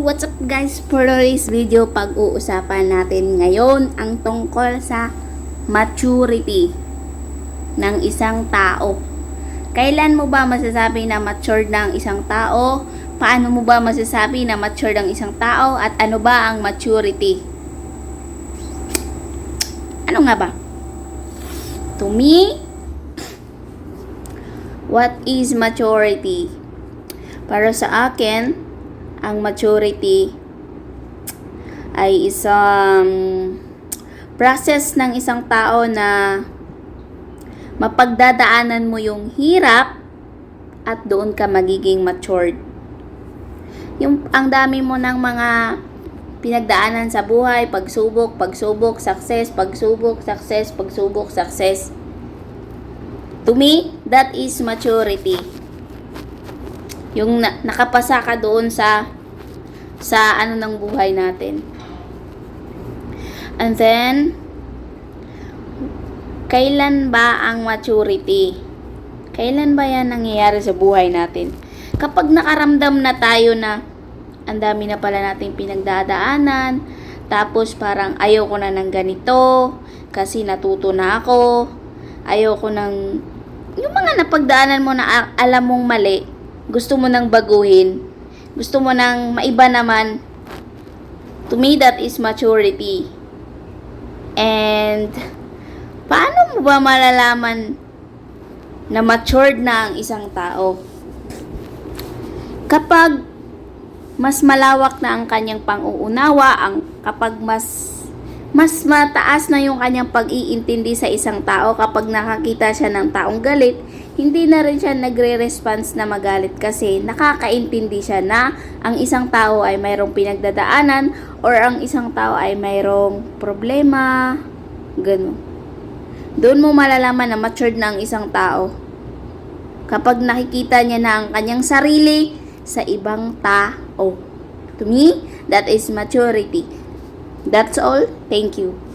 What's up guys? For today's video, pag-uusapan natin ngayon ang tungkol sa maturity ng isang tao. Kailan mo ba masasabi na matured ang isang tao? Paano mo ba masasabi na matured ang isang tao? At ano ba ang maturity? Ano nga ba? To me, what is maturity? Para sa akin, ang maturity ay isang process ng isang tao na mapagdadaanan mo yung hirap at doon ka magiging matured. Yung ang dami mo ng mga pinagdaanan sa buhay, pagsubok, pagsubok, success, pagsubok, success, pagsubok, success. To me, that is maturity. Yung na- nakapasa ka doon sa sa ano ng buhay natin. And then, kailan ba ang maturity? Kailan ba yan nangyayari sa buhay natin? Kapag nakaramdam na tayo na ang dami na pala nating pinagdadaanan, tapos parang ayoko na ng ganito, kasi natuto na ako, ayoko ng, yung mga napagdaanan mo na alam mong mali, gusto mo nang baguhin, gusto mo nang maiba naman, to me that is maturity. And, paano mo ba malalaman na matured na ang isang tao? Kapag mas malawak na ang kanyang pang-uunawa, ang kapag mas mas mataas na yung kanyang pag-iintindi sa isang tao kapag nakakita siya ng taong galit, hindi na rin siya nagre-response na magalit kasi nakakaintindi siya na ang isang tao ay mayroong pinagdadaanan or ang isang tao ay mayroong problema, ganun. Doon mo malalaman na matured na ang isang tao. Kapag nakikita niya na ang kanyang sarili sa ibang tao. To me, that is maturity. That's all. Thank you.